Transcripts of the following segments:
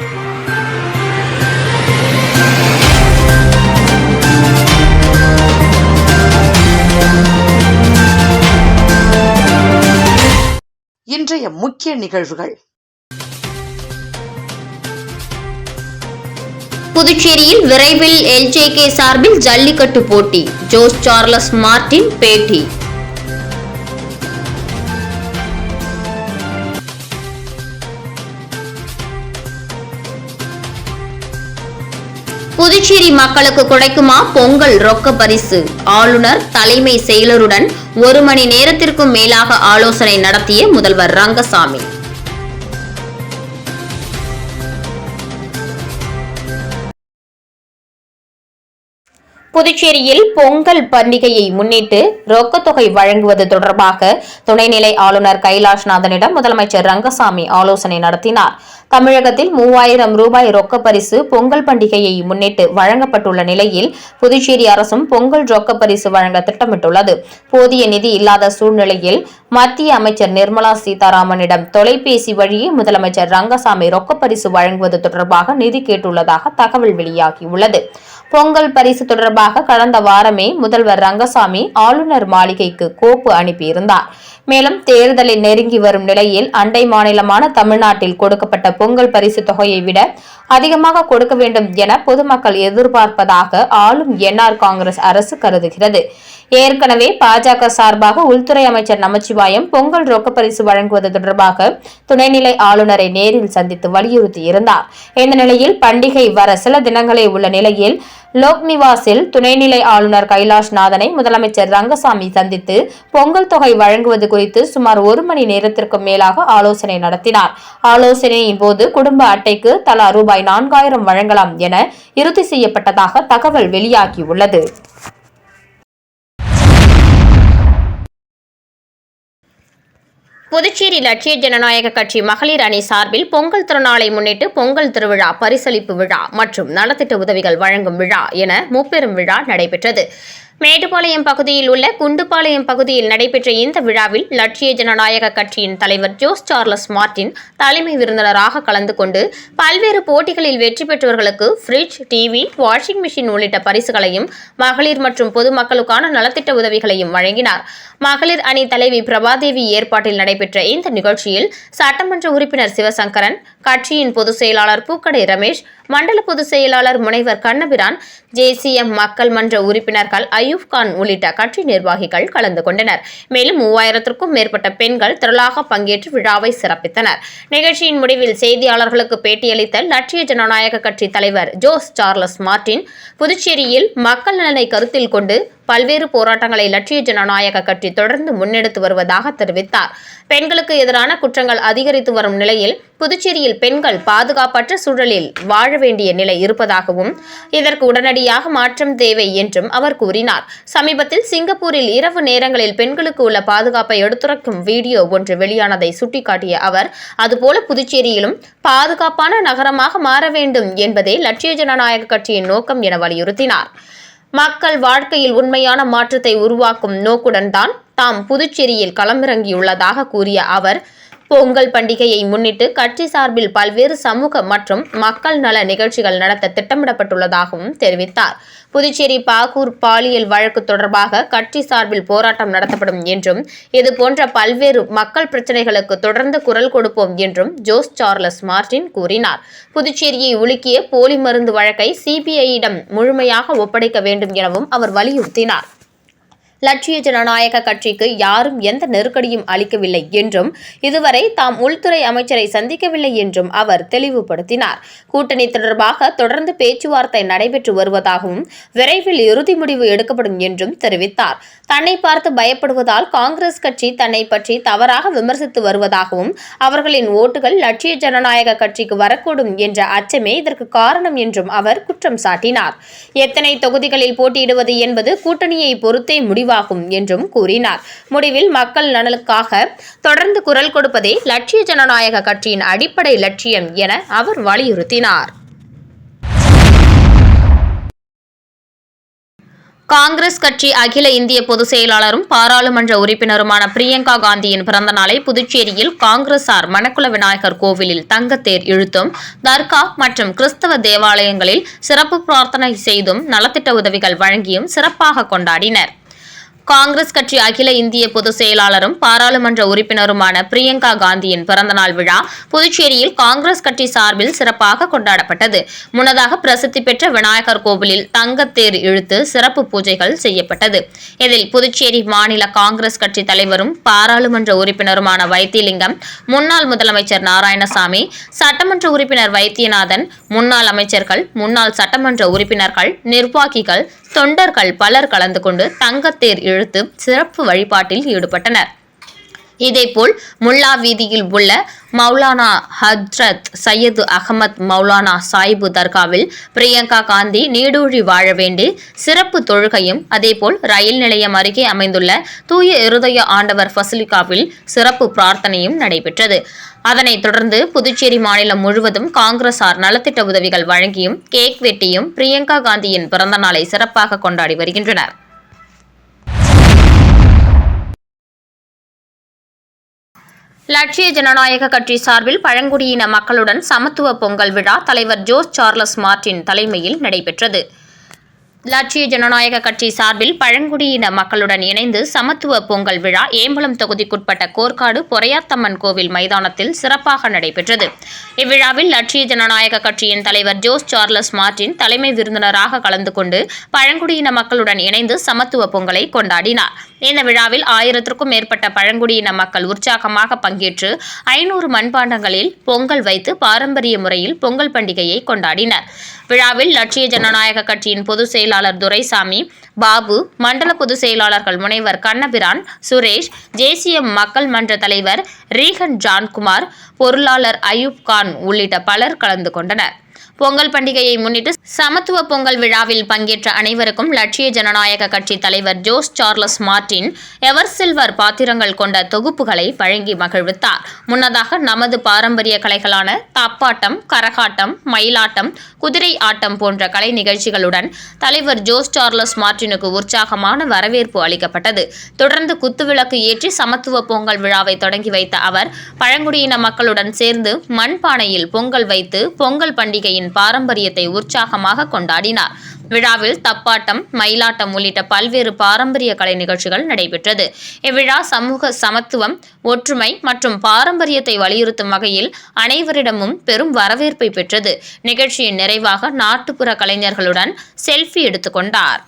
இன்றைய முக்கிய நிகழ்வுகள். புதுச்சேரியில் விரைவில் எல்ஜேகே சார்பில் ஜல்லிக்கட்டு போட்டி. ஜோஸ் சார்லஸ் மார்டின் பேட்டி. மக்களுக்கு கிடைக்குமா? பொங்கல் ரொக்க பரிசு. ஆளுநர் தலைமை செயலருடன் ஒரு மணி நேரத்திற்கும் மேலாக ஆலோசனை நடத்திய முதல்வர் ரங்கசாமி. புதுச்சேரியில் பொங்கல் பண்டிகையை முன்னிட்டு ரொக்கத்தொகை வழங்குவது தொடர்பாக துணைநிலை ஆளுநர் கைலாஷ்நாதனிடம் முதலமைச்சர் ரங்கசாமி ஆலோசனை நடத்தினார். தமிழகத்தில் மூவாயிரம் ரூபாய் ரொக்க பரிசு பொங்கல் பண்டிகையை முன்னிட்டு வழங்கப்பட்டுள்ள நிலையில் புதுச்சேரி அரசும் பொங்கல் ரொக்க பரிசு வழங்க திட்டமிட்டுள்ளது. போதிய நிதி இல்லாத சூழ்நிலையில் மத்திய அமைச்சர் நிர்மலா சீதாராமனிடம் தொலைபேசி வழியே முதலமைச்சர் ரங்கசாமி ரொக்க பரிசு வழங்குவது தொடர்பாக நிதி கேட்டுள்ளதாக தகவல் வெளியாகியுள்ளது. பொங்கல் பரிசு தொடர்பாக கடந்த வாரமே முதல்வர் ரங்கசாமி ஆளுநர் மாளிகைக்கு கோப்பு அனுப்பியிருந்தார். மேலும் தேர்தலை நெருங்கி வரும் நிலையில் அண்டை மாநிலமான தமிழ்நாட்டில் கொடுக்கப்பட்ட பொங்கல் பரிசு தொகையை விட அதிகமாக கொடுக்க வேண்டும் என பொதுமக்கள் எதிர்பார்ப்பதாக ஆளும் என்ஆர் காங்கிரஸ் அரசு கருதுகிறது. ஏற்கனவே பாஜக சார்பாக உள்துறை அமைச்சர் நமச்சிவாயம் பொங்கல் ரொக்க பரிசு வழங்குவது தொடர்பாக துணைநிலை ஆளுநரை நேரில் சந்தித்து வலியுறுத்தியிருந்தார். இந்த நிலையில் பண்டிகை வர சில தினங்களே உள்ள நிலையில் லோக் நிவாசில் துணைநிலை ஆளுநர் கைலாஷ் நாதனை முதலமைச்சர் ரங்கசாமி சந்தித்து பொங்கல் தொகை வழங்குவது குறித்து சுமார் ஒரு மணி நேரத்திற்கும் மேலாக ஆலோசனை நடத்தினார். ஆலோசனையின் போது குடும்ப அட்டைக்கு தலா ரூபாய் நான்காயிரம் வழங்கலாம் என இறுதி செய்யப்பட்டதாக தகவல் வெளியாகியுள்ளது. புதுச்சேரி லட்சிய ஜனநாயக கட்சி மகளிர் அணி சார்பில் பொங்கல் திருநாளை முன்னிட்டு பொங்கல் திருவிழா பரிசளிப்பு விழா மற்றும் நலத்திட்ட உதவிகள் வழங்கும் விழா என முப்பெரும் விழா நடைபெற்றது. மேட்டுப்பாளையம் பகுதியில் உள்ள குண்டுபாளையம் பகுதியில் நடைபெற்ற இந்த விழாவில் லட்சிய ஜனநாயக கட்சியின் தலைவர் ஜோஸ் சார்லஸ் மார்டின் தலைமை விருந்தினராக கலந்து கொண்டு பல்வேறு போட்டிகளில் வெற்றி பெற்றவர்களுக்கு ஃப்ரிட்ஜ் டிவி வாஷிங் மிஷின் உள்ளிட்ட பரிசுகளையும் மகளிர் மற்றும் பொதுமக்களுக்கான நலத்திட்ட உதவிகளையும் வழங்கினார். மகளிர் அணி தலைவி பிரபாதேவி ஏற்பாட்டில் நடைபெற்ற இந்த நிகழ்ச்சியில் சட்டமன்ற உறுப்பினர் சிவசங்கரன் கட்சியின் பொதுச் செயலாளர் பூக்கடை ரமேஷ் மண்டல பொதுச் செயலாளர் முனைவர் கண்ணபிரான் ஜேசிஎம் மக்கள் மன்ற உறுப்பினர்கள் அயூப் கான் உள்ளிட்ட கட்சி நிர்வாகிகள் கலந்து கொண்டனர். மேலும் மூவாயிரத்திற்கும் மேற்பட்ட பெண்கள் திரளாக பங்கேற்று விழாவை சிறப்பித்தனர். நிகழ்ச்சியின் முடிவில் செய்தியாளர்களுக்கு பேட்டியளித்த லட்சிய ஜனநாயக கட்சி தலைவர் ஜோஸ் சார்லஸ் மார்டின் புதுச்சேரியில் மக்கள் நலனை கருத்தில் கொண்டு பல்வேறு போராட்டங்களை லட்சிய ஜனநாயக கட்சி தொடர்ந்து முன்னெடுத்து வருவதாக தெரிவித்தார். பெண்களுக்கு எதிரான குற்றங்கள் அதிகரித்து வரும் நிலையில் புதுச்சேரியில் பெண்கள் பாதுகாப்பற்ற சூழலில் வாழ வேண்டிய நிலை இருப்பதாகவும் இதற்கு உடனடியாக மாற்றம் தேவை என்றும் அவர் கூறினார். சமீபத்தில் சிங்கப்பூரில் இரவு நேரங்களில் பெண்களுக்கு உள்ள பாதுகாப்பை எடுத்துரைக்கும் வீடியோ ஒன்று வெளியானதை சுட்டிக்காட்டிய அவர் அதுபோல புதுச்சேரியிலும் பாதுகாப்பான நகரமாக மாற வேண்டும் என்பதே லட்சிய ஜனநாயக கட்சியின் நோக்கம் என வலியுறுத்தினார். மக்கள் வாழ்க்கையில் உண்மையான மாற்றத்தை உருவாக்கும் நோக்குடன் தான் தாம் புதுச்சேரியில் களமிறங்கியுள்ளதாக கூறிய அவர் பொங்கல் பண்டிகையை முன்னிட்டு கட்சி சார்பில் பல்வேறு சமூக மற்றும் மக்கள் நல நிகழ்ச்சிகள் நடத்த திட்டமிடப்பட்டுள்ளதாகவும் தெரிவித்தார். புதுச்சேரி பாகூர் பாலியல் வழக்கு தொடர்பாக கட்சி சார்பில் போராட்டம் நடத்தப்படும் என்றும் இதுபோன்ற பல்வேறு மக்கள் பிரச்சினைகளுக்கு தொடர்ந்து குரல் கொடுப்போம் என்றும் ஜோஸ் சார்லஸ் மார்டின் கூறினார். புதுச்சேரியை உலுக்கிய போலி மருந்து வழக்கை சிபிஐயிடம் முழுமையாக ஒப்படைக்க வேண்டும் எனவும் அவர் வலியுறுத்தினார். லட்சிய ஜனநாயக கட்சிக்கு யாரும் எந்த நெருக்கடியும் அளிக்கவில்லை என்றும் இதுவரை தாம் உள்துறை அமைச்சரை சந்திக்கவில்லை என்றும் அவர் தெளிவுபடுத்தினார். கூட்டணி தொடர்பாக தொடர்ந்து பேச்சுவார்த்தை நடைபெற்று வருவதாகவும் விரைவில் இறுதி முடிவு எடுக்கப்படும் என்றும் தெரிவித்தார். தன்னை பார்த்து பயப்படுவதால் காங்கிரஸ் கட்சி தன்னை பற்றி தவறாக விமர்சித்து வருவதாகவும் அவர்களின் ஓட்டுகள் லட்சிய ஜனநாயக கட்சிக்கு வரக்கூடும் என்ற அச்சமே இதற்கு காரணம் என்றும் அவர் குற்றம் சாட்டினார். எத்தனை தொகுதிகளில் போட்டியிடுவது என்பது கூட்டணியை பொறுத்தே முடிவு முடிவாகும் என்றும் கூறினார். முடிவில் மக்கள் நலனுக்காக தொடர்ந்து குரல் கொடுப்பதே லட்சிய ஜனநாயக கட்சியின் அடிப்படை லட்சியம் என அவர் வலியுறுத்தினார். காங்கிரஸ் கட்சி அகில இந்திய பொதுச் செயலாளரும் பாராளுமன்ற உறுப்பினருமான பிரியங்கா காந்தியின் பிறந்த நாளை புதுச்சேரியில் காங்கிரசார் மணக்குள விநாயகர் கோவிலில் தங்கத்தேர் இழுத்தும் தர்கா மற்றும் கிறிஸ்தவ தேவாலயங்களில் சிறப்பு பிரார்த்தனை செய்தும் நலத்திட்ட உதவிகள் வழங்கியும் சிறப்பாக கொண்டாடினர். காங்கிரஸ் கட்சி அகில இந்திய பொதுச் செயலாளரும் பாராளுமன்ற உறுப்பினருமான பிரியங்கா காந்தியின் பிறந்தநாள் விழா புதுச்சேரியில் காங்கிரஸ் கட்சி சார்பில் சிறப்பாக கொண்டாடப்பட்டது. முன்னதாக பிரசித்தி பெற்ற விநாயகர் கோவிலில் தங்கத்தேர் இழுத்து சிறப்பு பூஜைகள் செய்யப்பட்டது. இதில் புதுச்சேரி மாநில காங்கிரஸ் கட்சி தலைவரும் பாராளுமன்ற உறுப்பினருமான வைத்தியலிங்கம் முன்னாள் முதலமைச்சர் நாராயணசாமி சட்டமன்ற உறுப்பினர் வைத்தியநாதன் முன்னாள் அமைச்சர்கள் முன்னாள் சட்டமன்ற உறுப்பினர்கள் நிர்வாகிகள் தொண்டர்கள் பலர் கலந்து கொண்டு தங்கத்தேர் இழுத்து சிறப்பு வழிபாட்டில் ஈடுபட்டனர். இதேபோல் முல்லா வீதியில் உள்ள மௌலானா ஹஜ்ரத் சையது அகமத் மௌலானா சாயிபு தர்காவில் பிரியங்கா காந்தி நீடூழி வாழ வேண்டி சிறப்பு தொழுகையும் அதேபோல் ரயில் நிலையம் அருகே அமைந்துள்ள தூய இருதய ஆண்டவர் பசிலிகாவில் சிறப்பு பிரார்த்தனையும் நடைபெற்றது. அதனைத் தொடர்ந்து புதுச்சேரி மாநிலம் முழுவதும் காங்கிரசார் நலத்திட்ட உதவிகள் வழங்கியும் கேக் வெட்டியும் பிரியங்கா காந்தியின் பிறந்த நாளை சிறப்பாக கொண்டாடி வருகின்றனர். லட்சிய ஜனநாயக கட்சி சார்பில் பழங்குடியின மக்களுடன் சமத்துவ பொங்கல் விழா தலைவர் ஜோஸ் சார்லஸ் மார்டின் தலைமையில் நடைபெற்றது. லட்சிய ஜனநாயக கட்சி சார்பில் பழங்குடியின மக்களுடன் இணைந்து சமத்துவ பொங்கல் விழா ஏம்பலம் தொகுதிக்குட்பட்ட கோர்க்காடு பொறையாத்தம்மன் கோவில் மைதானத்தில் சிறப்பாக நடைபெற்றது. இவ்விழாவில் லட்சிய ஜனநாயக கட்சியின் தலைவர் ஜோஸ் சார்லஸ் மார்டின் தலைமை விருந்தினராக கலந்து கொண்டு பழங்குடியின மக்களுடன் இணைந்து சமத்துவ பொங்கலை கொண்டாடினார். இந்த விழாவில் ஆயிரத்திற்கும் மேற்பட்ட பழங்குடியின மக்கள் உற்சாகமாக பங்கேற்று ஐநூறு மண்பாண்டங்களில் பொங்கல் வைத்து பாரம்பரிய முறையில் பொங்கல் பண்டிகையை கொண்டாடினர். விழாவில் லட்சிய ஜனநாயக கட்சியின் பொதுச் செயலாளர் துரைசாமி பாபு மண்டல பொதுச் செயலாளர்கள் முனைவர் கண்ணபிரான் சுரேஷ் தேசிய மக்கள் மன்ற தலைவர் ரீகன் ஜான்குமார் பொருளாளர் அயூப் கான் உள்ளிட்ட பலர் கலந்து கொண்டனர். பொங்கல் பண்டிகையை முன்னிட்டு சமத்துவ பொங்கல் விழாவில் பங்கேற்ற அனைவருக்கும் லட்சிய ஜனநாயக கட்சி தலைவர் Jose Charles Martin ever silver பாத்திரங்கள் கொண்ட தொகுப்புகளை வழங்கி மகிழ்வித்தார். முன்னதாக நமது பாரம்பரிய கலைகளான தப்பாட்டம் கரகாட்டம் மயிலாட்டம் குதிரை ஆட்டம் போன்ற கலை நிகழ்ச்சிகளுடன் தலைவர் ஜோஸ் சார்லஸ் மார்டினுக்கு உற்சாகமான வரவேற்பு அளிக்கப்பட்டது. தொடர்ந்து குத்துவிளக்கு ஏற்றி சமத்துவ பொங்கல் விழாவை தொடங்கி வைத்த அவர் பழங்குடியின மக்களுடன் சேர்ந்து மண்பானையில் பொங்கல் வைத்து பொங்கல் பண்டிகையின் பாரம்பரியத்தை உற்சாகமாக கொண்டாடினார். விழாவில் தப்பாட்டம் மயிலாட்டம் உள்ளிட்ட பல்வேறு பாரம்பரிய கலை நிகழ்ச்சிகள் நடைபெற்றது. இவ்விழா சமூக சமத்துவம் ஒற்றுமை மற்றும் பாரம்பரியத்தை வலியுறுத்தும் வகையில் அனைவரிடமும் பெரும் வரவேற்பை பெற்றது. நிகழ்ச்சியின் நிறைவாக நாட்டுப்புற கலைஞர்களுடன் செல்ஃபி எடுத்துக்கொண்டார்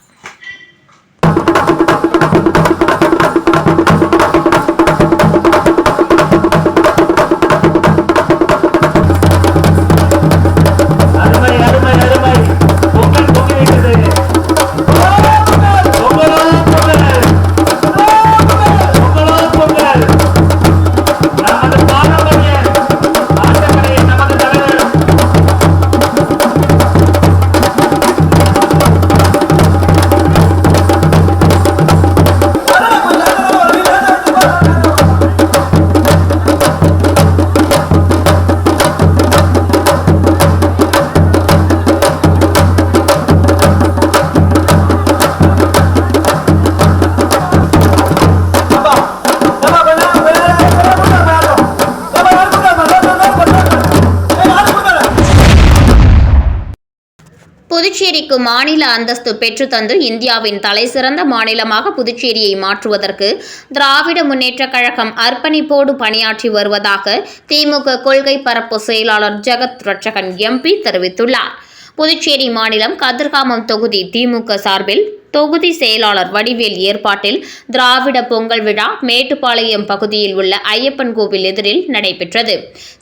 புதுச்சேரிக்கு மாநில அந்தஸ்து பெற்றுத்தந்து இந்தியாவின் தலைசிறந்த மாநிலமாக புதுச்சேரியை மாற்றுவதற்கு திராவிட முன்னேற்றக் கழகம் அர்ப்பணிப்போடு பணியாற்றி வருவதாக திமுக கொள்கை பரப்பு செயலாளர் ஜெகத் ரட்சகன் எம்பி தெரிவித்துள்ளார். புதுச்சேரி மாநிலம் கதிர்காமம் தொகுதி திமுக சார்பில் தொகுதி செயலாளர் வடிவேல் ஏற்பாட்டில் திராவிட பொங்கல் விழா மேட்டுப்பாளையம் பகுதியில் உள்ள ஐயப்பன் கோவில் எதிரில் நடைபெற்றது.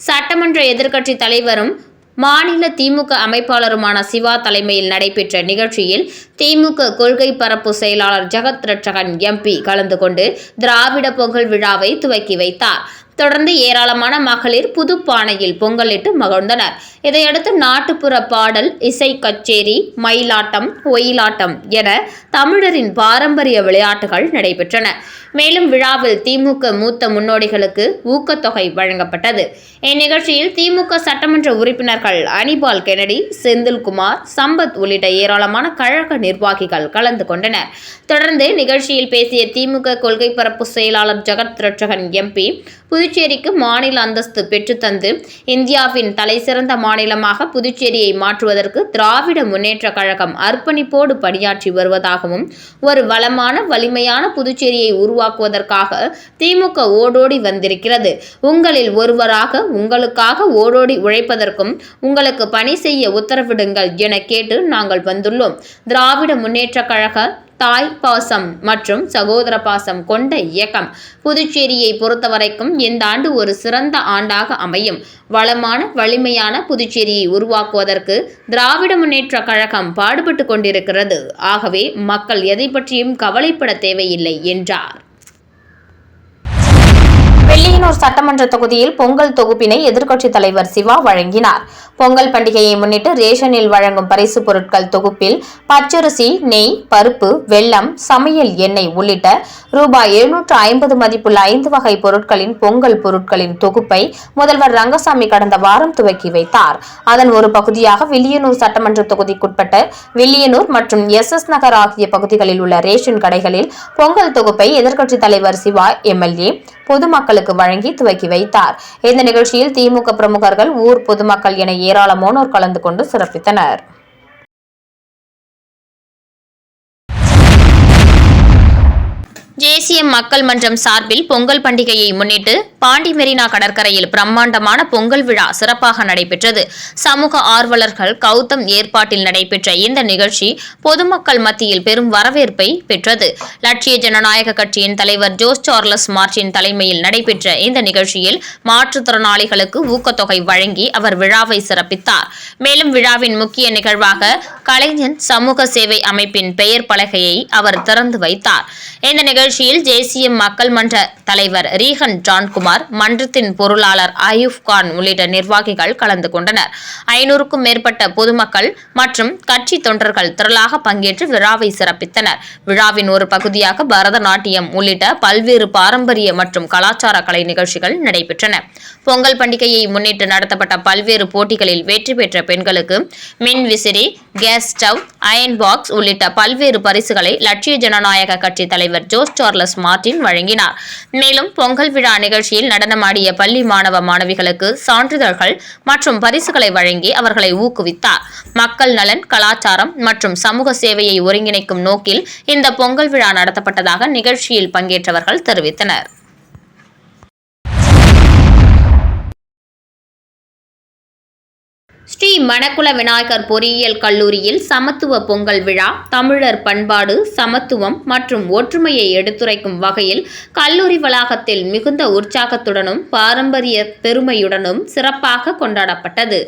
சட்டமன்ற எதிர்க்கட்சித் தலைவரும் மாநில திமுக அமைப்பாளருமான சிவா தலைமையில் நடைபெற்ற நிகழ்ச்சியில் திமுக கொள்கை பரப்பு செயலாளர் ஜெகத் ரட்சகன் எம்பி கலந்து கொண்டு திராவிட பொங்கல் விழாவை துவக்கி வைத்தார். தொடர்ந்து ஏராளமான மகளிர் புதுப்பானையில் பொங்கலிட்டு மகிழ்ந்தனர். இதையடுத்து நாட்டுப்புற பாடல் இசை கச்சேரி மயிலாட்டம் ஒயிலாட்டம் என தமிழரின் பாரம்பரிய விளையாட்டுகள் நடைபெற்றன. மேலும் விழாவில் திமுக மூத்த முன்னோடிகளுக்கு ஊக்கத்தொகை வழங்கப்பட்டது. இந்நிகழ்ச்சியில் திமுக சட்டமன்ற உறுப்பினர்கள் அனிபால் கெனடி செந்தில்குமார் சம்பத் உள்ளிட்ட ஏராளமான கழக நிர்வாகிகள் கலந்து கொண்டனர். தொடர்ந்து நிகழ்ச்சியில் பேசிய திமுக கொள்கை பரப்பு செயலாளர் ஜெகத் ரட்சகன் எம்பி புதுச்சேரிக்கு மாநில அந்தஸ்து பெற்றுத்தந்து இந்தியாவின் தலைசிறந்த மாநிலமாக புதுச்சேரியை மாற்றுவதற்கு திராவிட முன்னேற்றக் கழகம் அர்ப்பணிப்போடு பணியாற்றி வருவதாகவும் ஒரு வளமான வலிமையான புதுச்சேரியை உருவாக்குவதற்காக திமுக ஓடோடி வந்திருக்கிறது. உங்களில் ஒருவராக உங்களுக்காக ஓடோடி உழைப்பதற்கும் உங்களுக்கு பணி செய்ய உத்தரவிடுங்கள் என கேட்டு நாங்கள் வந்துள்ளோம். திராவிட முன்னேற்றக் கழக தாய் பாசம் மற்றும் சகோதர பாசம் கொண்ட இயக்கம். புதுச்சேரியை பொறுத்தவரைக்கும் இந்த ஆண்டு ஒரு சிறந்த ஆண்டாக அமையும். வளமான வலிமையான புதுச்சேரியை உருவாக்குவதற்கு திராவிட முன்னேற்ற கழகம் பாடுபட்டு கொண்டிருக்கிறது. ஆகவே மக்கள் எதை பற்றியும் கவலைப்பட தேவையில்லை என்றார். வெள்ளியனூர் சட்டமன்ற தொகுதியில் பொங்கல் தொகுப்பினை எதிர்க்கட்சித் தலைவர் சிவா வழங்கினார். பொங்கல் பண்டிகையை முன்னிட்டு ரேஷனில் வழங்கும் பரிசு பொருட்கள் தொகுப்பில் பச்சரிசி நெய் பருப்பு வெல்லம் சமையல் எண்ணெய் உள்ளிட்ட ரூபாய் எழுநூற்று ஐம்பது மதிப்புள்ள ஐந்து வகை பொருட்களின் பொங்கல் பொருட்களின் தொகுப்பை முதல்வர் ரங்கசாமி கடந்த வாரம் துவக்கி வைத்தார். அதன் ஒரு பகுதியாக வில்லியனூர் சட்டமன்ற தொகுதிக்குட்பட்ட வில்லியனூர் மற்றும் எஸ் எஸ் நகர் ஆகிய பகுதிகளில் உள்ள ரேஷன் கடைகளில் பொங்கல் தொகுப்பை எதிர்க்கட்சித் தலைவர் சிவா எம்எல்ஏ பொதுமக்களுக்கு வழங்கி துவக்கி வைத்தார். இந்த நிகழ்ச்சியில் திமுக பிரமுகர்கள் ஊர் பொதுமக்கள் என ஏராளமானோர் கலந்து கொண்டு சிறப்பித்தனர். தேசிய மக்கள் மன்றம் சார்பில் பொங்கல் பண்டிகையை முன்னிட்டு பாண்டி மெரினா கடற்கரையில் பிரம்மாண்டமான பொங்கல் விழா சிறப்பாக நடைபெற்றது. சமூக ஆர்வலர்கள் கௌதம் ஏற்பாட்டில் நடைபெற்ற இந்த நிகழ்ச்சி பொதுமக்கள் மத்தியில் பெரும் வரவேற்பை பெற்றது. லட்சிய ஜனநாயக கட்சியின் தலைவர் ஜோஸ் சார்லஸ் மார்டின் தலைமையில் நடைபெற்ற இந்த நிகழ்ச்சியில் மாற்றுத்திறனாளிகளுக்கு ஊக்கத்தொகை வழங்கி அவர் விழாவை சிறப்பித்தார். மேலும் விழாவின் முக்கிய நிகழ்வாக கலைஞன் சமூக சேவை அமைப்பின் பெயர் பலகையை அவர் திறந்து வைத்தார். இந்த நிகழ்ச்சி நிகழ்ச்சியில் தேசிய மக்கள் மன்ற தலைவர் ரீகன் ஜான்குமார் மன்றத்தின் பொருளாளர் அயூப் கான் உள்ளிட்ட நிர்வாகிகள் கலந்து கொண்டனர். ஐநூறுக்கும் மேற்பட்ட பொதுமக்கள் மற்றும் கட்சி தொண்டர்கள் திரளாக பங்கேற்று விழாவை சிறப்பித்தனர். விழாவின் ஒரு பகுதியாக பரதநாட்டியம் உள்ளிட்ட பல்வேறு பாரம்பரிய மற்றும் கலாச்சார கலை நிகழ்ச்சிகள் நடைபெற்றன. பொங்கல் பண்டிகையை முன்னிட்டு நடத்தப்பட்ட பல்வேறு போட்டிகளில் வெற்றி பெற்ற பெண்களுக்கு மின் விசிறி கேஸ் ஸ்டவ் அயன் பாக்ஸ் உள்ளிட்ட பல்வேறு பரிசுகளை லட்சிய ஜனநாயக கட்சி தலைவர் ஜோஸ் சார்லஸ் மார்டின் வழங்கினார். மேலும் பொங்கல் விழா நிகழ்ச்சியில் நடனமாடிய பள்ளி மாணவ மாணவிகளுக்கு சான்றிதழ்கள் மற்றும் பரிசுகளை வழங்கி அவர்களை ஊக்குவித்தார். மக்கள் நலன் கலாச்சாரம் மற்றும் சமூக சேவையை ஒருங்கிணைக்கும் நோக்கில் இந்த பொங்கல் விழா நடத்தப்பட்டதாக நிகழ்ச்சியில் பங்கேற்றவர்கள் தெரிவித்தனர். ஸ்ரீ மணக்குள விநாயகர் பொறியியல் கல்லூரியில் சமத்துவ பொங்கல் விழா தமிழர் பண்பாடு சமத்துவம் மற்றும் ஒற்றுமையை எடுத்துரைக்கும் வகையில் கல்லூரி வளாகத்தில் மிகுந்த உற்சாகத்துடனும் பாரம்பரிய பெருமையுடனும் சிறப்பாக கொண்டாடப்பட்டது.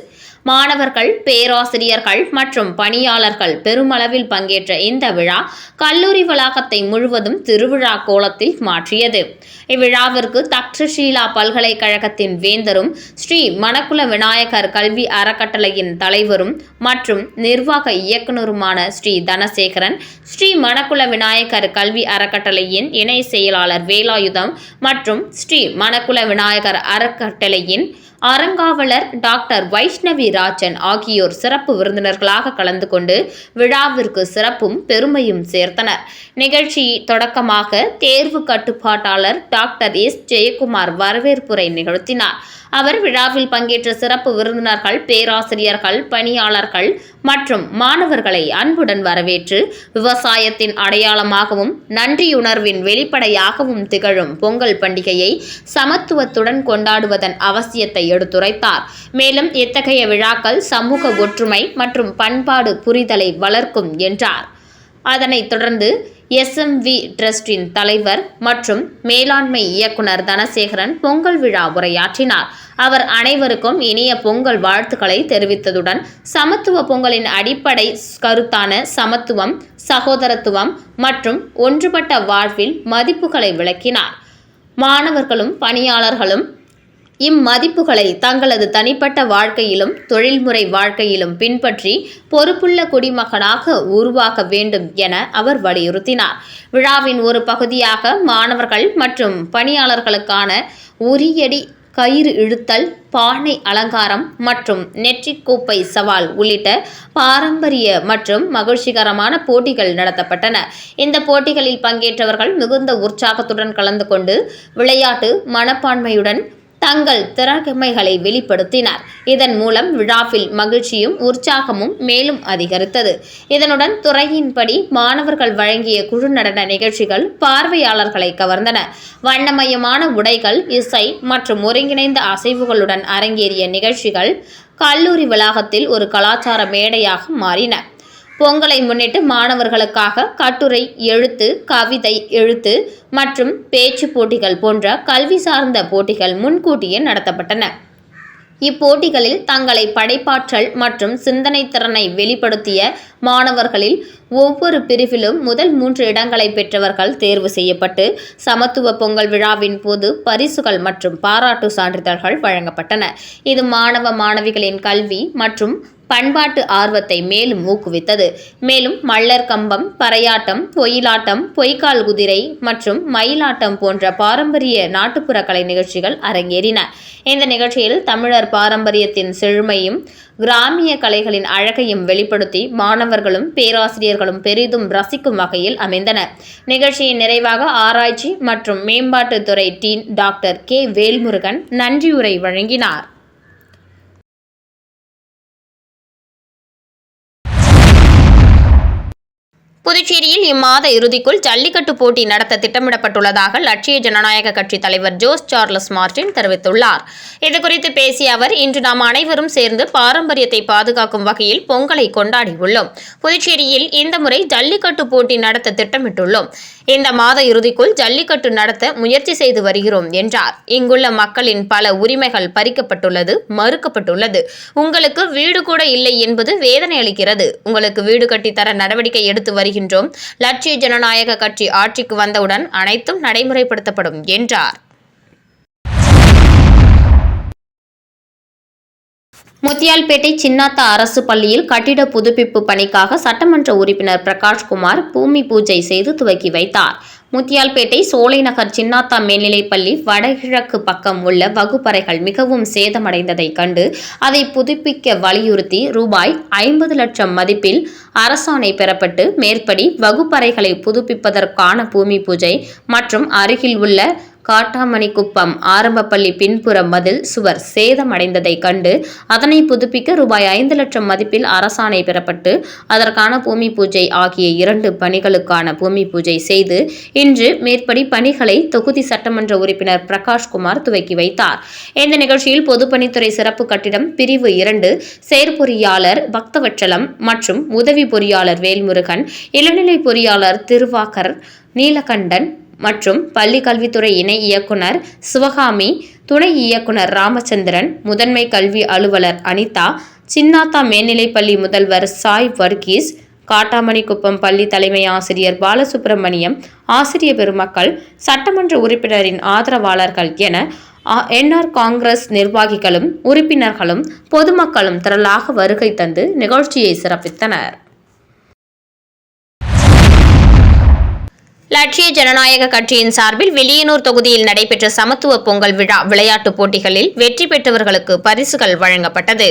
மாணவர்கள் பேராசிரியர்கள் மற்றும் பணியாளர்கள் பெருமளவில் பங்கேற்ற இந்த விழா கல்லூரி வளாகத்தை முழுவதும் திருவிழா கோலத்தில் மாற்றியது. இவ்விழாவிற்கு தக்ஷஷீலா பல்கலைக்கழகத்தின் வேந்தரும் ஸ்ரீ மணக்குல விநாயகர் கல்வி அறக்கட்டளையின் தலைவரும் மற்றும் நிர்வாக இயக்குனருமான ஸ்ரீ தனசேகரன் ஸ்ரீ மணக்குல விநாயகர் கல்வி அறக்கட்டளையின் இணை செயலாளர் வேலாயுதம் மற்றும் ஸ்ரீ மணக்குல விநாயகர் அறக்கட்டளையின் அறங்காவலர் டாக்டர் வைஷ்ணவி ராஜன் ஆகியோர் சிறப்பு விருந்தினர்களாக கலந்து கொண்டு விழாவிற்கு சிறப்பும் பெருமையும் சேர்த்தனர். நிகழ்ச்சி தொடக்கமாக தேர்வு கட்டுப்பாட்டாளர் டாக்டர் எஸ். ஜெயக்குமார் வரவேற்புரை நிகழ்த்தினார். அவர் விழாவில் பங்கேற்ற சிறப்பு விருந்தினர்கள் பேராசிரியர்கள் பணியாளர்கள் மற்றும் மாணவர்களை அன்புடன் வரவேற்று விவசாயத்தின் அடையாளமாகவும் நன்றியுணர்வின் வெளிப்படையாகவும் திகழும் பொங்கல் பண்டிகையை சமத்துவத்துடன் கொண்டாடுவதன் அவசியத்தை எடுத்துரைத்தார். மேலும் இத்தகைய விழாக்கள் சமூக ஒற்றுமை மற்றும் பண்பாடு புரிதலை வளர்க்கும் என்றார். அதனைத் தொடர்ந்து எஸ்எம்வி ட்ரஸ்டின் தலைவர் மற்றும் மேலாண்மை இயக்குனர் தனசேகரன் பொங்கல் விழா உரையாற்றினார். அவர் அனைவருக்கும் இனிய பொங்கல் வாழ்த்துக்களை தெரிவித்ததுடன் சமத்துவ பொங்கலின் அடிப்படை கருத்தான சமத்துவம் சகோதரத்துவம் மற்றும் ஒன்றுபட்ட வாழ்வில் மதிப்புகளை விளக்கினார். மாணவர்களும் பணியாளர்களும் இம்மதிப்புகளை தங்களது தனிப்பட்ட வாழ்க்கையிலும் தொழில்முறை வாழ்க்கையிலும் பின்பற்றி பொறுப்புள்ள குடிமகனாக உருவாக்க வேண்டும் என அவர் வலியுறுத்தினார். விழாவின் ஒரு பகுதியாக மாணவர்கள் மற்றும் பணியாளர்களுக்கான உரியடி கயிறு இழுத்தல் பானை அலங்காரம் மற்றும் நெற்றிக்கோப்பை சவால் உள்ளிட்ட பாரம்பரிய மற்றும் மகிழ்ச்சிகரமான போட்டிகள் நடத்தப்பட்டன. இந்த போட்டிகளில் பங்கேற்றவர்கள் மிகுந்த உற்சாகத்துடன் கலந்து கொண்டு விளையாட்டு மனப்பான்மையுடன் தங்கள் திறமைகளை வெளிப்படுத்தினர். இதன் மூலம் விழாவில் மகிழ்ச்சியும் உற்சாகமும் மேலும் அதிகரித்தது. இதனுடன் துறையின்படி மாணவர்கள் வழங்கிய குழு நடன நிகழ்ச்சிகள் பார்வையாளர்களை கவர்ந்தன. வண்ணமயமான உடைகள் இசை மற்றும் ஒருங்கிணைந்த அசைவுகளுடன் அரங்கேறிய நிகழ்ச்சிகள் கல்லூரி வளாகத்தில் ஒரு கலாச்சார மேடையாக மாறின. பொங்கலை முன்னிட்டு மாணவர்களுக்காக கட்டுரை எழுத்து கவிதை எழுத்து மற்றும் பேச்சு போட்டிகள் போன்ற கல்வி சார்ந்த போட்டிகள் முன்கூட்டியே நடத்தப்பட்டன. இப்போட்டிகளில் தங்களை படைப்பாற்றல் மற்றும் சிந்தனை திறனை வெளிப்படுத்திய மாணவர்களில் ஒவ்வொரு பிரிவிலும் முதல் மூன்று இடங்களை பெற்றவர்கள் தேர்வு செய்யப்பட்டு சமத்துவ பொங்கல் விழாவின் போது பரிசுகள் மற்றும் பாராட்டு சான்றிதழ்கள் வழங்கப்பட்டன. இது மாணவ மாணவிகளின் கல்வி மற்றும் பண்பாட்டு ஆர்வத்தை மேலும் ஊக்குவித்தது. மேலும் மல்லர் கம்பம் பறையாட்டம் பொயிலாட்டம் பொய்க்கால் குதிரை மற்றும் மயிலாட்டம் போன்ற பாரம்பரிய நாட்டுப்புற கலை நிகழ்ச்சிகள் அரங்கேறின. இந்த நிகழ்ச்சியில் தமிழர் பாரம்பரியத்தின் செழுமையும் கிராமிய கலைகளின் அழகையும் வெளிப்படுத்தி மாணவர்களும் பேராசிரியர்களும் பெரிதும் ரசிக்கும் வகையில் அமைந்தன. நிகழ்ச்சியின் நிறைவாக ஆராய்ச்சி மற்றும் மேம்பாட்டுத்துறை டீன் டாக்டர் கே வேல்முருகன் நன்றியுரை வழங்கினார். புதுச்சேரியில் இம்மாத இறுதிக்குள் ஜல்லிக்கட்டு போட்டி நடத்த திட்டமிடப்பட்டுள்ளதாக லட்சிய ஜனநாயக கட்சி தலைவர் ஜோஸ் சார்லஸ் மார்டின் தெரிவித்துள்ளார். இதுகுறித்து பேசிய அவர் இன்று நாம் அனைவரும் சேர்ந்து பாரம்பரியத்தை பாதுகாக்கும் வகையில் பொங்கலை கொண்டாடியுள்ளோம். புதுச்சேரியில் இந்த முறை ஜல்லிக்கட்டு போட்டி நடத்த திட்டமிட்டுள்ளோம். இந்த மாத இறுதிக்குள் ஜல்லிக்கட்டு நடத்த முயற்சி செய்து வருகிறோம் என்றார். இங்குள்ள மக்களின் பல உரிமைகள் பறிக்கப்பட்டுள்ளது மறுக்கப்பட்டுள்ளது. உங்களுக்கு வீடு கூட இல்லை என்பது வேதனை அளிக்கிறது. உங்களுக்கு வீடு கட்டித்தர நடவடிக்கை எடுத்து வருகின்றோம். லட்சிய ஜனநாயக கட்சி ஆட்சிக்கு வந்தவுடன் அனைத்தும் நடைமுறைப்படுத்தப்படும் என்றார். முத்தியால்பேட்டை சின்னாத்தா அரசு பள்ளியில் கட்டிட புதுப்பிப்பு பணிக்காக சட்டமன்ற உறுப்பினர் பிரகாஷ்குமார் பூமி பூஜை செய்து துவக்கி வைத்தார். முத்தியால்பேட்டை சோலைநகர் சின்னாத்தா மேல்நிலைப்பள்ளி வடகிழக்கு பக்கம் உள்ள வகுப்பறைகள் மிகவும் சேதமடைந்ததைக் கண்டு அதை புதுப்பிக்க வலியுறுத்தி ரூபாய் ஐம்பது லட்சம் மதிப்பில் அரசாணை பெறப்பட்டு மேற்படி வகுப்பறைகளை புதுப்பிப்பதற்கான பூமி பூஜை மற்றும் அருகில் உள்ள காட்டாமணிக்குப்பம் ஆரம்பப்பள்ளி பின்புற மதில் சுவர் சேதமடைந்ததைக் கண்டு அதனை புதுப்பிக்க ரூபாய் ஐந்து லட்சம் மதிப்பில் அரசாணை பெறப்பட்டு அதற்கான பூமி பூஜை ஆகிய இரண்டு பணிகளுக்கான பூமி பூஜை செய்து இன்று மேற்படி பணிகளை தொகுதி சட்டமன்ற உறுப்பினர் பிரகாஷ்குமார் துவக்கி வைத்தார். இந்த நிகழ்ச்சியில் பொதுப்பணித்துறை சிறப்பு கட்டிடம் பிரிவு இரண்டு செயற்பொறியாளர் பக்தவச்சலம் மற்றும் உதவி பொறியாளர் வேல்முருகன் இளநிலை பொறியாளர் திருவாகர் நீலகண்டன் மற்றும் பள்ளி கல்வித்துறை இணை இயக்குனர் சிவகாமி துணை இயக்குனர் ராமச்சந்திரன் முதன்மை கல்வி அலுவலர் அனிதா சின்னாத்தா மேல்நிலைப்பள்ளி முதல்வர் சாய் வர்கீஸ் காட்டாமணிக்குப்பம் பள்ளி தலைமை ஆசிரியர் பாலசுப்பிரமணியம் ஆசிரிய பெருமக்கள் சட்டமன்ற உறுப்பினரின் ஆதரவாளர்கள் என என்ஆர் காங்கிரஸ் நிர்வாகிகளும் உறுப்பினர்களும் பொதுமக்களும் திரளாக வருகை தந்து நிகழ்ச்சியை சிறப்பித்தனர். லட்சிய ஜனநாயக கட்சியின் சார்பில் வெளியனூர் தொகுதியில் நடைபெற்ற சமத்துவ பொங்கல் விழா விளையாட்டுப் போட்டிகளில் வெற்றி பெற்றவர்களுக்கு பரிசுகள் வழங்கப்பட்டது.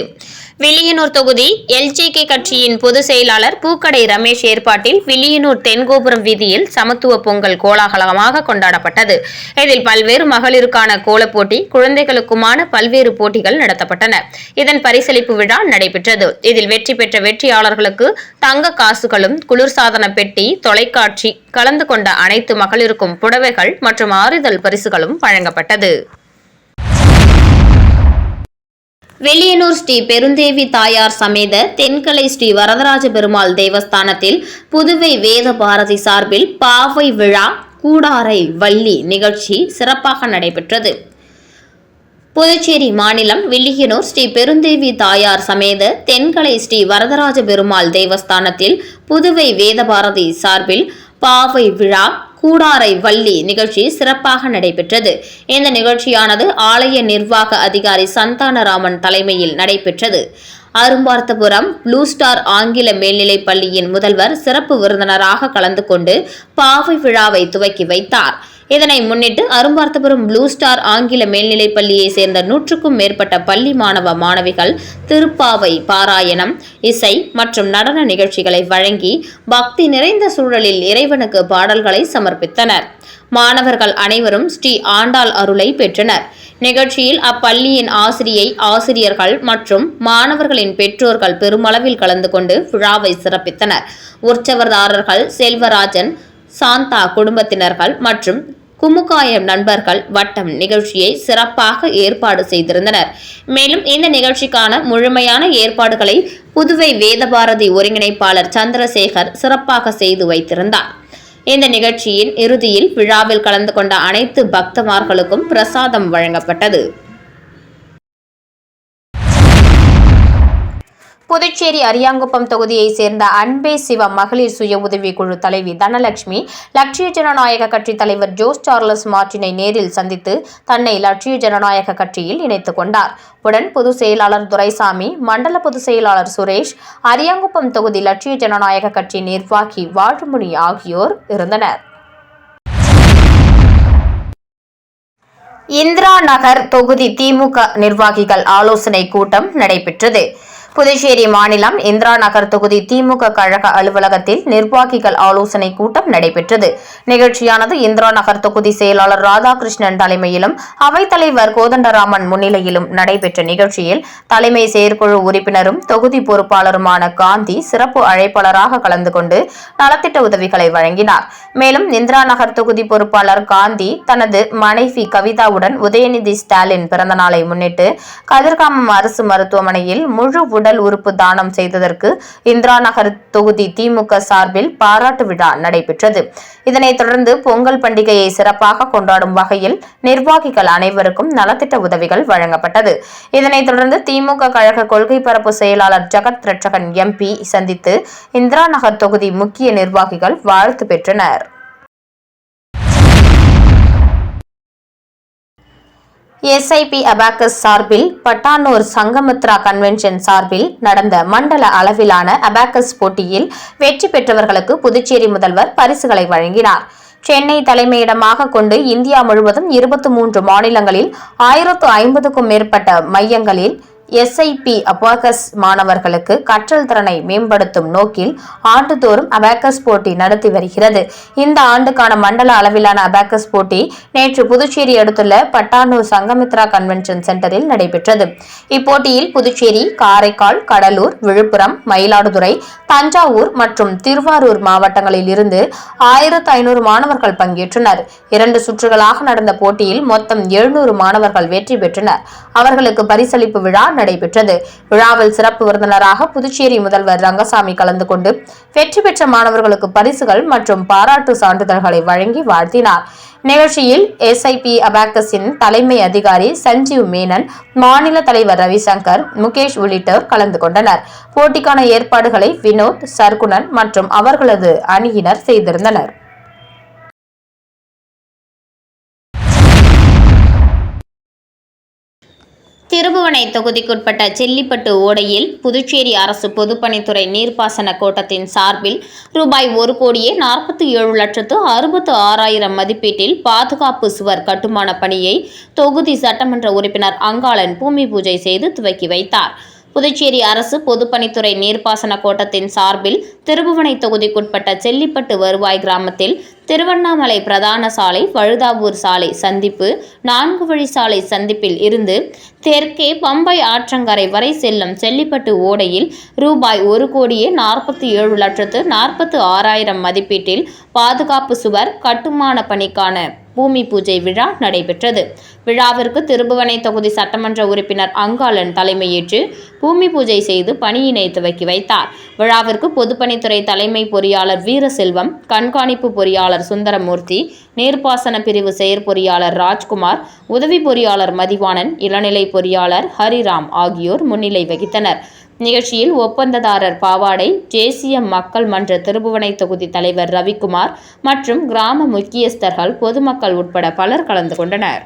வில்லியனூர் தொகுதி எல்ஜேகே கட்சியின் பொதுச் செயலாளர் பூக்கடை ரமேஷ் ஏற்பாட்டில் வில்லியனூர் தென்கோபுரம் வீதியில் சமத்துவ பொங்கல் கோலாகலமாக கொண்டாடப்பட்டது. இதில் பல்வேறு மகளிருக்கான கோலப் போட்டி குழந்தைகளுக்குமான பல்வேறு போட்டிகள் நடத்தப்பட்டன. இதன் பரிசளிப்பு விழா நடைபெற்றது. இதில் வெற்றி பெற்ற வெற்றியாளர்களுக்கு தங்க காசுகளும் குளிர்சாதன பெட்டி தொலைக்காட்சி கலந்து கொண்ட அனைத்து மகளிருக்கும் புடவைகள் மற்றும் ஆறுதல் பரிசுகளும் வழங்கப்பட்டது. வெள்ளியனூர் ஸ்ரீ பெருந்தேவி தாயார் சமேத தென்கலை ஸ்ரீ வரதராஜ பெருமாள் தேவஸ்தானத்தில் புதுவை வேத பாரதி சார்பில் பாவை விழா கூடாரை வள்ளி நிகழ்ச்சி சிறப்பாக நடைபெற்றது. புதுச்சேரி மாநிலம் வில்லியனூர் ஸ்ரீ பெருந்தேவி தாயார் சமேத தென்கலை ஸ்ரீ வரதராஜ பெருமாள் தேவஸ்தானத்தில் புதுவை வேதபாரதி சார்பில் பாவை விழா கூடாரை வள்ளி நிகழ்ச்சி சிறப்பாக நடைபெற்றது. இந்த நிகழ்ச்சியானது ஆலய நிர்வாக அதிகாரி சந்தானராமன் தலைமையில் நடைபெற்றது. அரும்பார்த்தபுரம் ப்ளூ ஸ்டார் ஆங்கில மேல்நிலைப் பள்ளியின் முதல்வர் சிறப்பு விருந்தினராக கலந்து கொண்டு பாவை விழாவை துவக்கி வைத்தார். இதனை முன்னிட்டு அரும்பார்த்தபுரம் ப்ளூ ஸ்டார் ஆங்கில மேல்நிலைப் பள்ளியை சேர்ந்த நூற்றுக்கும் மேற்பட்ட பள்ளி மாணவ மாணவிகள் திருப்பாவை பாராயணம் இசை மற்றும் நடன நிகழ்ச்சிகளை வழங்கி பக்தி நிறைந்த சூழலில் இறைவனுக்கு பாடல்களை சமர்ப்பித்தனர். மாணவர்கள் அனைவரும் ஸ்ரீ ஆண்டாள் அருளை பெற்றனர். நிகழ்ச்சியில் அப்பள்ளியின் ஆசிரியை ஆசிரியர்கள் மற்றும் மாணவர்களின் பெற்றோர்கள் பெருமளவில் கலந்து கொண்டு விழாவை சிறப்பித்தனர். உற்சவதாரர்கள் செல்வராஜன் சாந்தா குடும்பத்தினர்கள் மற்றும் குமுகாயம் நண்பர்கள் வட்டம் நிகழ்ச்சியை சிறப்பாக ஏற்பாடு செய்திருந்தனர். மேலும் இந்த நிகழ்ச்சிக்கான முழுமையான ஏற்பாடுகளை புதுவை வேதபாரதி ஒருங்கிணைப்பாளர் சந்திரசேகர் சிறப்பாக செய்து வைத்திருந்தார். இந்த நிகழ்ச்சியின் இறுதியில் விழாவில் கலந்து கொண்ட அனைத்து பக்தமார்களுக்கும் பிரசாதம் வழங்கப்பட்டது. புதுச்சேரி அரியாங்குப்பம் தொகுதியைச் சேர்ந்த அன்பே சிவம் மகளிர் சுய உதவிக்குழு தலைவி தனலட்சுமி லட்சிய ஜனநாயக கட்சி தலைவர் ஜோஸ் சார்லஸ் மார்டினை நேரில் சந்தித்து தன்னை லட்சிய ஜனநாயக கட்சியில் இணைத்துக் கொண்டார். உடன் பொதுச் செயலாளர் துரைசாமி மண்டல பொதுச் செயலாளர் சுரேஷ் அரியாங்குப்பம் தொகுதி லட்சிய ஜனநாயக கட்சி நிர்வாகி வாழ்முனி ஆகியோர் இருந்தனர். இந்திரா நகர் தொகுதி திமுக நிர்வாகிகள் ஆலோசனை கூட்டம் நடைபெற்றது. புதுச்சேரி மாநிலம் இந்திரா நகர் தொகுதி திமுக கழக அலுவலகத்தில் நிர்வாகிகள் ஆலோசனை கூட்டம் நடைபெற்றது. நிகழ்ச்சியானது இந்திரா நகர் தொகுதி செயலாளர் ராதாகிருஷ்ணன் தலைமையிலும் அவைத்தலைவர் கோதண்டராமன் முன்னிலையிலும் நடைபெற்ற நிகழ்ச்சியில் தலைமை செயற்குழு உறுப்பினரும் தொகுதி பொறுப்பாளருமான காந்தி சிறப்பு அழைப்பாளராக கலந்து கொண்டு நலத்திட்ட உதவிகளை வழங்கினார். மேலும் இந்திரா நகர் தொகுதி பொறுப்பாளர் காந்தி தனது மனைவி கவிதாவுடன் உதயநிதி ஸ்டாலின் பிறந்தநாளை முன்னிட்டு கதிர்காமம் அரசு மருத்துவமனையில் முழு உடல் உறுப்பு தானம் செய்ததற்கு இந்திரா நகர் தொகுதி திமுக சார்பில் பாராட்டு விழா நடைபெற்றது. இதனைத் தொடர்ந்து பொங்கல் பண்டிகையை சிறப்பாக கொண்டாடும் வகையில் நிர்வாகிகள் அனைவருக்கும் நலத்திட்ட உதவிகள் வழங்கப்பட்டது. இதனைத் தொடர்ந்து திமுக கழக கொள்கை பரப்பு செயலாளர் ஜெகத் ரட்சகன் எம்பி சந்தித்து இந்திரா நகர் தொகுதி முக்கிய நிர்வாகிகள் வாழ்த்து பெற்றனர். எஸ்ஐபி அபாக்கஸ் சார்பில் பட்டானூர் சங்கமித்ரா கன்வென்ஷன் சார்பில் நடந்த மண்டல அளவிலான அபாக்கஸ் போட்டியில் வெற்றி பெற்றவர்களுக்கு புதுச்சேரி முதல்வர் பரிசுகளை வழங்கினார். சென்னை தலைமையிடமாக கொண்டு இந்தியா முழுவதும் இருபத்தி மூன்று மாநிலங்களில் ஆயிரத்து ஐம்பதுக்கும் மேற்பட்ட மையங்களில் எஸ்ஐபி அபாகஸ் மாணவர்களுக்கு கற்றல் திறனை மேம்படுத்தும் நோக்கில் ஆண்டுதோறும் அபாகஸ் போட்டி நடத்தி வருகிறது. இந்த ஆண்டுக்கான மண்டல அளவிலான அபாகஸ் போட்டி நேற்று புதுச்சேரி அடுத்துள்ள பட்டானூர் சங்கமித்ரா கன்வென்ஷன் சென்டரில் நடைபெற்றது. இப்போட்டியில் புதுச்சேரி காரைக்கால் கடலூர் விழுப்புரம் மயிலாடுதுறை தஞ்சாவூர் மற்றும் திருவாரூர் மாவட்டங்களில் இருந்து ஆயிரத்து ஐநூறு மாணவர்கள் பங்கேற்றனர். இரண்டு சுற்றுகளாக நடந்த போட்டியில் மொத்தம் எழுநூறு மாணவர்கள் வெற்றி பெற்றனர். அவர்களுக்கு பரிசளிப்பு விழா நடைபெற்றது. விழாவில் சிறப்பு விருந்தினராக புதுச்சேரி முதல்வர் ரங்கசாமி கலந்து கொண்டு வெற்றி பெற்ற மாணவர்களுக்கு பரிசுகள் மற்றும் பாராட்டு சான்றிதழ்களை வழங்கி வாழ்த்தினார். நிகழ்ச்சியில் எஸ்ஐபி அபாக்கஸின் தலைமை அதிகாரி சஞ்சீவ் மேனன் மாநில தலைவர் ரவிசங்கர் முகேஷ் உள்ளிட்டோர் கலந்து கொண்டனர். போட்டிக்கான ஏற்பாடுகளை வினோத் சர்க்குணன் மற்றும் அவர்களது அணியினர் செய்திருந்தனர். திருபுவனை தொகுதிக்குட்பட்ட செல்லிப்பட்டு ஓடையில் புதுச்சேரி அரசு பொதுப்பணித்துறை நீர்ப்பாசன கோட்டத்தின் சார்பில் ரூபாய் ஒரு கோடியே நாற்பத்தி ஏழு லட்சத்து அறுபத்து ஆறாயிரம் மதிப்பீட்டில் பாதுகாப்பு சுவர் கட்டுமான பணியை தொகுதி சட்டமன்ற உறுப்பினர் அங்காளன் பூமி பூஜை செய்து துவக்கி வைத்தார். புதுச்சேரி அரசு பொதுப்பணித்துறை நீர்ப்பாசன கோட்டத்தின் சார்பில் திருபுவனை தொகுதிக்குட்பட்ட செல்லிப்பட்டு வருவாய் கிராமத்தில் திருவண்ணாமலை பிரதான சாலை வழுதாவூர் சாலை சந்திப்பு நான்கு வழி சாலை சந்திப்பில் இருந்து தெற்கே பம்பை ஆற்றங்கரை வரை செல்லும் செல்லிப்பட்டு ஓடையில் ரூபாய் ஒரு கோடியே நாற்பத்தி ஏழு லட்சத்து நாற்பத்து ஆறாயிரம் மதிப்பீட்டில் பாதுகாப்பு சுவர் கட்டுமான பணிக்கான பூமி பூஜை விழா நடைபெற்றது. விழாவிற்கு திருபுவனை தொகுதி சட்டமன்ற உறுப்பினர் அங்காளன் தலைமையேற்று பூமி பூஜை செய்து பணியினை துவக்கி வைத்தார். விழாவிற்கு பொதுப்பணித்துறை தலைமை பொறியாளர் வீரசெல்வம் கண்காணிப்பு பொறியாளர் சுந்தரமூர்த்தி நீர்ப்பாசன பிரிவு செயற்பொறியாளர் ராஜ்குமார் உதவி பொறியாளர் மதிவாணன் இளநிலை பொறியாளர் ஹரிராம் ஆகியோர் முன்னிலை வகித்தனர். நிகழ்ச்சியில் ஒப்பந்ததாரர் பாவாடை தேசிய மக்கள் மன்ற திருபுவனை தொகுதி தலைவர் ரவிக்குமார் மற்றும் கிராம முக்கியஸ்தர்கள் பொதுமக்கள் உட்பட பலர் கலந்து கொண்டனர்.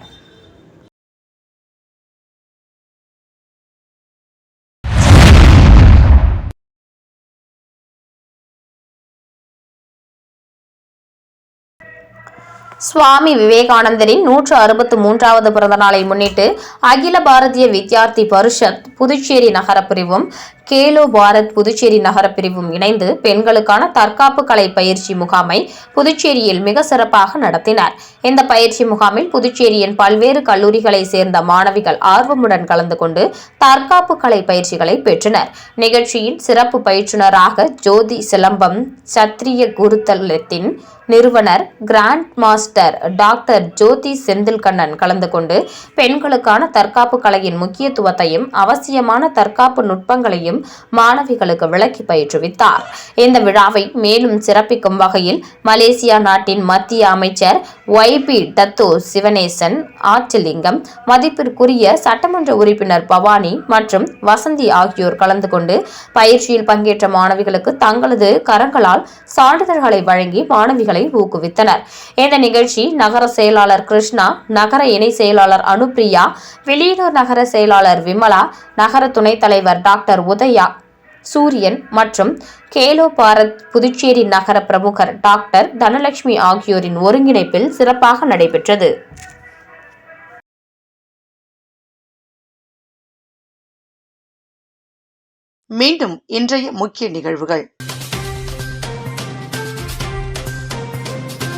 சுவாமி விவேகானந்தரின் நூற்று அறுபத்து மூன்றாவது பிறந்தநாளை முன்னிட்டு அகில பாரதிய வித்யார்த்தி பரிஷத் புதுச்சேரி நகரப் பிரிவும் கேலோ பாரத் புதுச்சேரி நகரப் பிரிவும் இணைந்து பெண்களுக்கான தற்காப்பு கலை பயிற்சி முகாமை புதுச்சேரியில் மிக சிறப்பாக நடத்தினர். இந்த பயிற்சி முகாமில் புதுச்சேரியின் பல்வேறு கல்லூரிகளை சேர்ந்த மாணவிகள் ஆர்வமுடன் கலந்து கொண்டு தற்காப்பு கலை பயிற்சிகளை பெற்றனர். நிகழ்ச்சியின் சிறப்பு பயிற்றுநராக ஜோதி சிலம்பம் சத்திரிய குருத்தலத்தின் நிறுவனர் grand master doctor Jothi Senthilkannan கலந்து கொண்டு பெண்களுக்கான தற்காப்பு கலையின் முக்கியத்துவத்தையும் அவசியமான தற்காப்பு நுட்பங்களையும் மாணவிகளுக்கு விளக்கி பயிற்றுவித்தார். இந்த விழாவை மேலும் சிறப்பிக்கும் வகையில் மலேசியா நாட்டின் மத்திய அமைச்சர் ஒய்பி டத்தோ சிவனேசன் ஆற்றலிங்கம் மதிப்பிற்குரிய சட்டமன்ற உறுப்பினர் பவானி மற்றும் வசந்தி ஆகியோர் கலந்து கொண்டு பயிற்சியில் பங்கேற்ற மாணவிகளுக்கு தங்களது கரங்களால் சான்றிதழ்களை வழங்கி மாணவிகளை ஊக்குவித்தனர். இந்த நிகழ்ச்சி நகர செயலாளர் கிருஷ்ணா நகர இணை செயலாளர் அனுப்பிரியா வெளியூர் நகர செயலாளர் விமலா நகர துணைத் தலைவர் டாக்டர் உதய சூரியன் மற்றும் கேலோ பாரத் புதுச்சேரி நகர பிரமுகர் டாக்டர் தனலட்சுமி ஆகியோரின் ஒருங்கிணைப்பில் சிறப்பாக நடைபெற்றது. மீண்டும் இன்றைய முக்கிய நிகழ்வுகள்.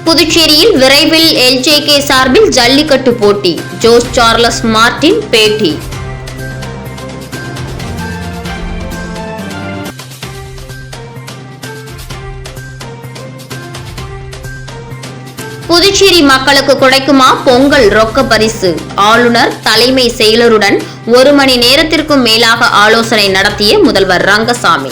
புதுச்சேரியில் விரைவில் எல்ஜேகே சார்பில் ஜல்லிக்கட்டு போட்டி ஜோஸ் சார்லஸ் மார்டின் பேட்டி. மக்களுக்கு கிடைக்குமா பொங்கல் ரொக்க பரிசு? ஆளுநர் தலைமை செயலருடன் ஒரு மணி நேரத்திற்கும் மேலாக ஆலோசனை நடத்திய முதல்வர் ரங்கசாமி.